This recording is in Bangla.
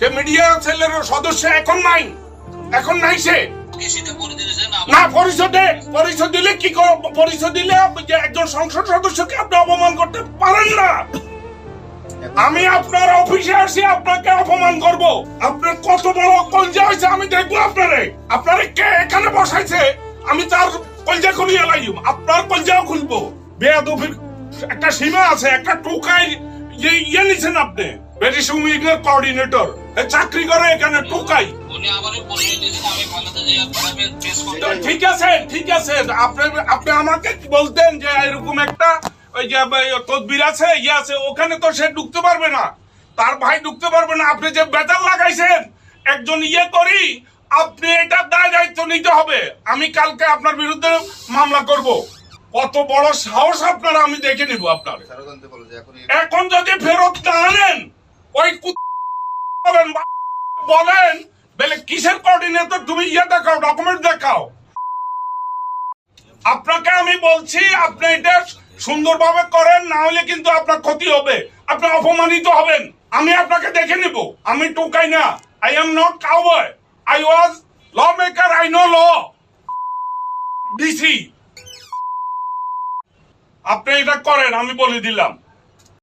সে মিডিয়া সেলের সদস্য এখন নাই। এখন নাই সে। না। পরিষদে পরিষদ দিলে কি পরিষদ দিলে যে একজন সংসদ সদস্যকে আপনি অপমান করতে পারেন না। আমি আপনার অফিসে আসি আপনাকে অপমান করব। আপনার কত বড় কলজা হয়েছে আমি দেখব আপনারে। আপনারে কে এখানে বসাইছে? আমি তার কলজা খুলিয়ে লাইম। আপনার কলজাও খুলবো। বেয়াদবির একটা সীমা আছে একটা টোকাই ইয়ে নিছেন আপনি। ভেরিসিং উইং এর কোঅর্ডিনেটর চাকরি করে এখানে টোকাই ঠিক আছে ঠিক আছে। আপনি আপনি আমাকে বলতেন যে এরকম একটা ওই যে তদবির আছে ইয়ে আছে ওখানে তো সে ঢুকতে পারবে না। তার ভাই ঢুকতে পারবে না। আপনি যে বেতার লাগাইছেন একজন ইয়ে করি আপনি এটা দায় দায়িত্ব নিতে হবে। আমি কালকে আপনার বিরুদ্ধে মামলা করব। কত বড় সাহস আপনারা আমি দেখে নিব আপনার। এখন এখন যদি ফেরত কু- বা- বলেন, বলে কিসের কোঅর্ডিনেটর তুমি ইয়ে দেখাও ডকুমেন্ট দেখাও। আপনাকে আমি বলছি, আপনি এটা সুন্দরভাবে করেন, না হলে কিন্তু আপনার ক্ষতি হবে। আপনি অপমানিত হবেন। আমি আপনাকে দেখে নিব। আমি টুকাই না। I am not cowboy I was law maker I know law DC আপনি এটা করেন, আমি বলে দিলাম।